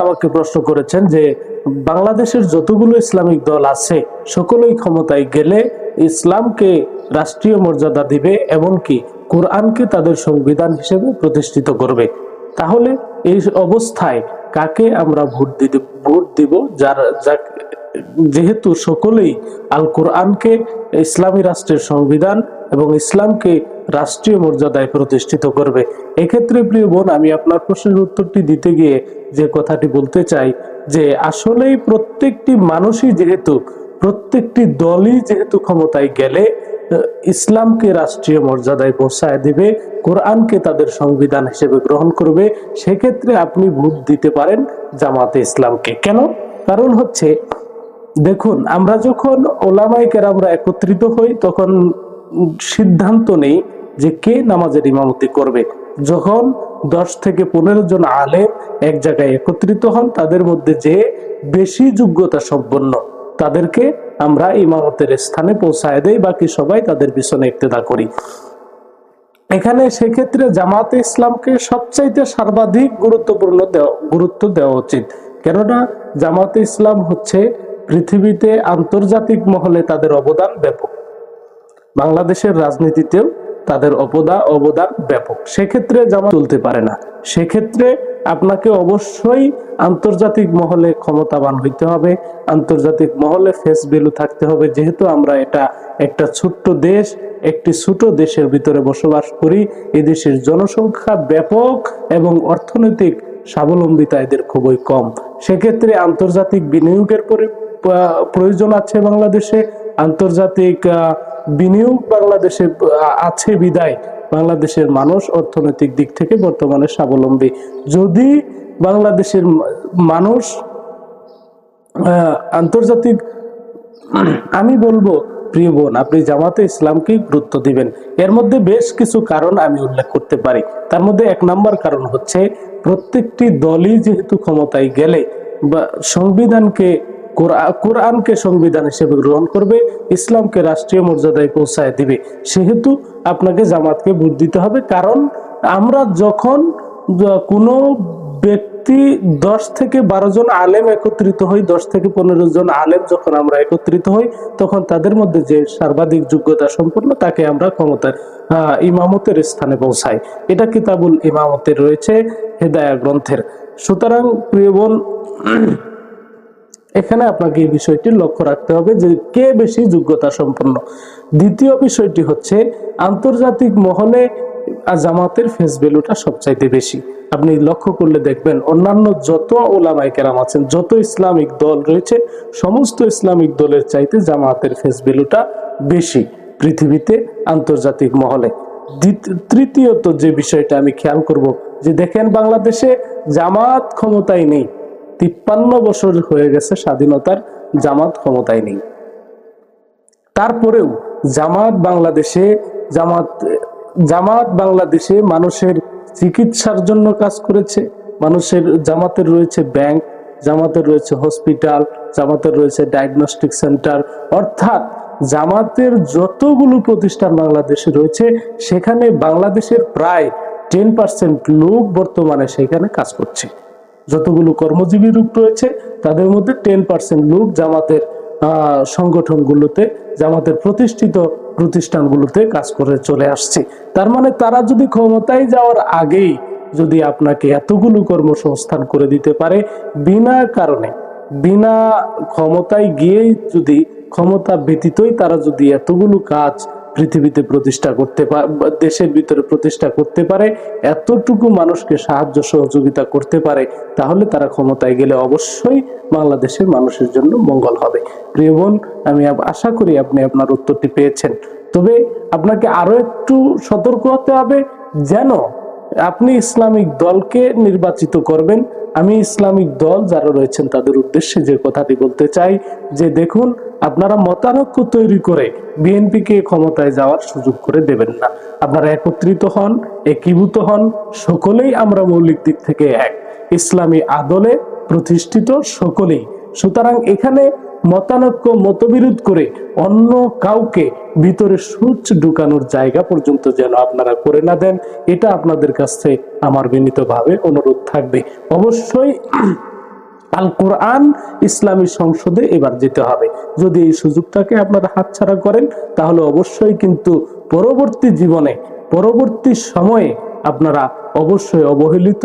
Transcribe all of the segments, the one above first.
আমাকে প্রশ্ন করেছেন যে বাংলাদেশের যতগুলো ইসলামিক দল আছে, সকলেই ক্ষমতায় গেলে ইসলামকে রাষ্ট্রীয় মর্যাদা দিবে, এমনকি কোরআনকে তাদের সংবিধান হিসেবে প্রতিষ্ঠিত করবে। তাহলে এই অবস্থায় কাকে আমরা ভোট দিতে ভোট দিব? যার যা যেহেতু সকলেই আল কোরআনকে ইসলামী রাষ্ট্রের সংবিধান এবং ইসলামকে রাষ্ট্রীয় মর্যাদায় প্রতিষ্ঠিত করবে। এক্ষেত্রে প্রিয় বোন, আমি আপনার প্রশ্নের উত্তরটি দিতে গিয়ে যে কথাটি বলতে চাই যে আসলেই প্রত্যেকটি মানুষই যেহেতু, প্রত্যেকটি দলই যেহেতু ক্ষমতায় গেলে, ইসলামকে রাষ্ট্রীয় মর্যাদায় পৌঁছায় দেবে, কোরআনকে তাদের সংবিধান হিসেবে গ্রহণ করবে, সেক্ষেত্রে আপনি ভোট দিতে পারেন জামাতে ইসলামকে। কেন? কারণ হচ্ছে দেখুন, আমরা যখন ওলামাই কেরামরা একত্রিত হই, তখন সিদ্ধান্ত নেই যে কে নামাজের ইমামতি করবে। যখন দশ থেকে পনেরো জন আলেম এক জায়গায় একত্রিত হন, তাদের মধ্যে যে বেশি যোগ্যতা সম্পন্ন, তাদেরকে আমরা ইমামতের স্থানে পৌঁছায় দেই, বাকি সবাই তাদের পিছনে ইক্তেদা করি। এখানে সেক্ষেত্রে জামাতে ইসলামকে সবচাইতে সর্বাধিক গুরুত্বপূর্ণ গুরুত্ব দেওয়া উচিত। কেননা জামাতে ইসলাম হচ্ছে পৃথিবীতে আন্তর্জাতিক মহলে তাদের অবদান ব্যাপক। বাংলাদেশের রাজনীতিতেও তাদের অবদা অবদান ব্যাপক। সেক্ষেত্রে জামা তুলতে পারে না। সেক্ষেত্রে আপনাকে অবশ্যই আন্তর্জাতিক মহলে ক্ষমতাবান হইতে হবে। আন্তর্জাতিক মহলে ফেস ভ্যালু থাকতে হবে। যেহেতু আমরা এটা একটা ছোট্ট দেশ, একটি ছোট দেশের ভিতরে বসবাস করি, এদেশের জনসংখ্যা ব্যাপক এবং অর্থনৈতিক স্বাবলম্বিতা এদের খুবই কম। সেক্ষেত্রে আন্তর্জাতিক বিনিয়োগের পরি- প্রয়োজন আছে বাংলাদেশে। আন্তর্জাতিক বিনিয়োগ বাংলাদেশে আছে বিদায় বাংলাদেশের মানুষ অর্থনৈতিক দিক থেকে বর্তমানে স্বাবলম্বী। যদি বাংলাদেশের মানুষ আন্তর্জাতিক, আমি বলব, প্রিয় বোন, আপনি জামাতে ইসলামকেই গুরুত্ব দিবেন। এর মধ্যে বেশ কিছু কারণ আমি উল্লেখ করতে পারি। তার মধ্যে এক নম্বর কারণ হচ্ছে, প্রত্যেকটি দলই যেহেতু ক্ষমতায় গেলে বা সংবিধানকে কোরআনকে সংবিধান হিসেবে গ্রহণ করবে, ইসলামকে রাষ্ট্রীয় মর্যাদায় পৌঁছায় দিবে। সেহেতু আপনাকে জামাতকে ভোট দিতে হবে, কারণ আমরা যখন কোনো ব্যক্তি দশ থেকে বারো জন আলেম একত্রিত হই, দশ থেকে পনেরো জন আলেম যখন আমরা একত্রিত হই, তখন তাদের মধ্যে যে সর্বাধিক যোগ্যতা সম্পন্ন, তাকে আমরা ক্ষমতার ইমামতের স্থানে পৌঁছাই। এটা কিতাবুল ইমামতের রয়েছে, হেদায়া গ্রন্থের। সুতরাং প্রিয় বোন এখানে আপনাকে এই বিষয়টি লক্ষ্য রাখতে হবে যে কে বেশি যোগ্যতা সম্পন্ন। দ্বিতীয় বিষয়টি হচ্ছে, আন্তর্জাতিক মহলে জামাতের ফেস ভ্যালুটা সবচাইতে বেশি। আপনি লক্ষ্য করলে দেখবেন, অন্যান্য যত ওলামাই কেরাম আছেন, যত ইসলামিক দল রয়েছে, সমস্ত ইসলামিক দলের চাইতে জামাতের ফেস ভ্যালুটা বেশি পৃথিবীতে আন্তর্জাতিক মহলে। তৃতীয়ত যে বিষয়টা আমি খেয়াল করব, যে দেখেন বাংলাদেশে জামাত ক্ষমতায় নেই। তিপ্পান্ন বছর হয়ে গেছে স্বাধীনতার জামাত ক্ষমতায় নেই। তারপরেও জামাত বাংলাদেশে, জামাত জামাত বাংলাদেশে মানুষের চিকিৎসার জন্য কাজ করেছে, মানুষের, জামাতের রয়েছে ব্যাংক, জামাতের রয়েছে হসপিটাল, জামাতের রয়েছে ডায়াগনস্টিক সেন্টার, অর্থাৎ জামাতের যতগুলো প্রতিষ্ঠান বাংলাদেশে রয়েছে, সেখানে বাংলাদেশের প্রায় টেন পার্সেন্ট লোক বর্তমানে সেখানে কাজ করছে। যতগুলো কর্মজীবী লোক রয়েছে, তাদের মধ্যে টেন পার্সেন্ট লোক জামাতের সংগঠনগুলোতে, জামাতের প্রতিষ্ঠিত প্রতিষ্ঠানগুলোতে কাজ করে চলে আসছে। তার মানে তারা যদি ক্ষমতায় যাওয়ার আগেই যদি আপনাকে এতগুলো কর্মসংস্থান করে দিতে পারে, বিনা কারণে, বিনা ক্ষমতায় গিয়েই যদি, ক্ষমতা ব্যতীতই তারা যদি এতগুলো কাজ পৃথিবীতে প্রতিষ্ঠা করতে পারে দেশের ভিতরে প্রতিষ্ঠা করতে পারে, এতটুকু মানুষকে সাহায্য সহযোগিতা করতে পারে, তাহলে তারা ক্ষমতায় গেলে অবশ্যই বাংলাদেশের মানুষের জন্য মঙ্গল হবে। প্রিয় বোন, আমি আশা করি আপনি আপনার উত্তরটি পেয়েছেন। তবে আপনাকে আরও একটু সতর্ক হতে হবে, যেন আপনি ইসলামিক দলকে নির্বাচিত করবেন আমি ইসলামিক দল যারা রয়েছেন তাদের উদ্দেশ্যে যে কথাটি বলতে চাই, যে দেখুন, আপনারা মতানৈক্য তৈরি করে বিএনপিকে ক্ষমতায় যাওয়ার সুযোগ করে দেবেন না। আপনারা একত্রিত হন, একীভূত হন, সকলেই আমরা মৌলিক দিক থেকে এক। ইসলামী আদলে প্রতিষ্ঠিত সকলেই। সুতরাং এখানে মতানৈক্য, মতবিরোধ করে অন্য কাউকে ভিতরে সূচ ঢুকানোর জায়গা পর্যন্ত যেন আপনারা করে না দেন, এটা আপনাদের কাছে আমার বিনীতভাবে অনুরোধ থাকবে। অবশ্যই আল কোরআন ইসলামী সংসদে এবার যেতে হবে। যদি এই সুযোগটাকে আপনারা হাতছাড়া করেন, তাহলে অবশ্যই কিন্তু পরবর্তী জীবনে, পরবর্তী সময়ে আপনারা অবশ্যই অবহেলিত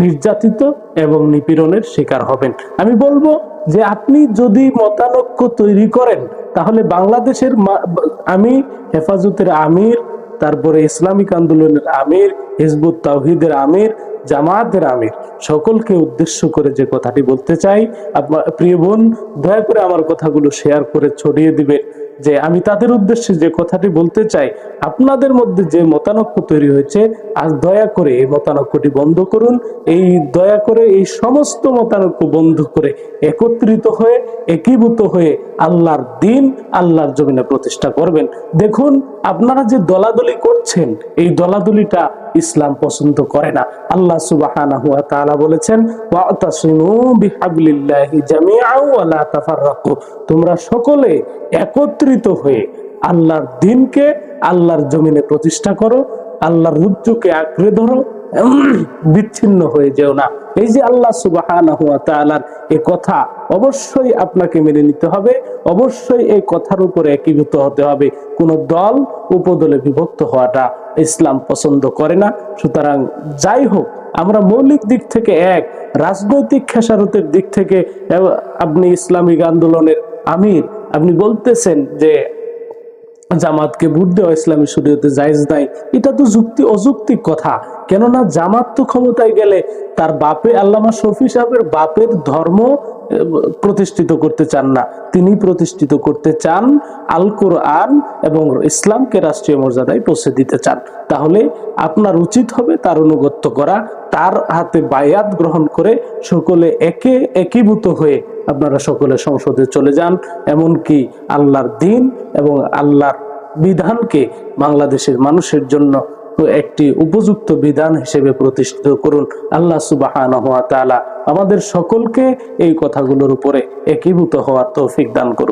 নির্যাতিত এবং নিপীড়নের শিকার হবেন। আমি বলব যে আপনি যদি মতানৈক্য তৈরি করেন, তাহলে বাংলাদেশের আমি, হেফাজতের আমির, তারপরে ইসলামিক আন্দোলনের আমির, হিজবুত তাওহিদের আমির, জামায়াতের আমির, সকলকে উদ্দেশ্য করে যে কথাটি বলতে চাই আপনার প্রিয় বোন, দয়া করে আমার কথাগুলো শেয়ার করে ছড়িয়ে দিবেন। যে আমি তাদের উদ্দেশ্যে যে কথাটি বলতে চাই, আপনাদের মধ্যে যে মতানক্য তৈরি হয়েছে, আজ দয়া করে এই মতানক্যটি বন্ধ করুন। এই দয়া করে এই সমস্ত মতানক্য বন্ধ করে একত্রিত হয়ে, একীভূত হয়ে আল্লাহর দিন আল্লাহর জমিনে প্রতিষ্ঠা করবেন। দেখুন, আপনারা যে দলাদলি করছেন, এই দলাদলিটা ইসলাম পছন্দ করে না। আল্লাহ সুবহানাহু ওয়া তাআলা বলেছেন তোমরা সকলে একত্রিত হয়ে আল্লাহর দিনকে আল্লাহর জমিনে প্রতিষ্ঠা করো, আল্লাহর রুজ্জুকে আঁকড়ে ধরো, বিচ্ছিন্ন হয়ে যেও না। এই যে আল্লাহ তাআলার এ কথা অবশ্যই আপনাকে মেনে নিতে হবে, অবশ্যই এই কথার উপরে একীভূত হতে হবে। কোন দল উপদলে বিভক্ত হওয়াটা ইসলাম পছন্দ করে না। সুতরাং যাই হোক, আমরা মৌলিক দিক থেকে এক, রাজনৈতিক খেসারতের দিক থেকে আপনি ইসলামিক আন্দোলনের আমির আপনি বলতেছেন যে জামাতকে ভোট দেওয়া ইসলামী শরীয়তে জায়েজ নাই। এটা তো যুক্তি অযৌক্তিক কথা। কেননা জামাত তো ক্ষমতায় গেলে তার বাপে আল্লামা শফি সাহেবের বাপের ধর্ম প্রতিষ্ঠিত করতে চান না। তিনি প্রতিষ্ঠিত করতে চান আল কোরআন এবং ইসলামকে রাষ্ট্রীয় মর্যাদায় পৌঁছে দিতে চান। তাহলে আপনার উচিত হবে তার অনুগত্য করা, তার হাতে বায়াত গ্রহণ করে সকলে একে একীভূত হয়ে আপনারা সকলে সংসদে চলে যান, এমনকি আল্লাহর দিন এবং আল্লাহর বিধানকে বাংলাদেশের মানুষের জন্য একটি উপযুক্ত বিধান হিসেবে প্রতিষ্ঠিত করুন। আল্লাহ সুবাহান আমাদের সকলকে এই কথাগুলোর উপরে একীভূত হওয়ার তৌফিক দান করুন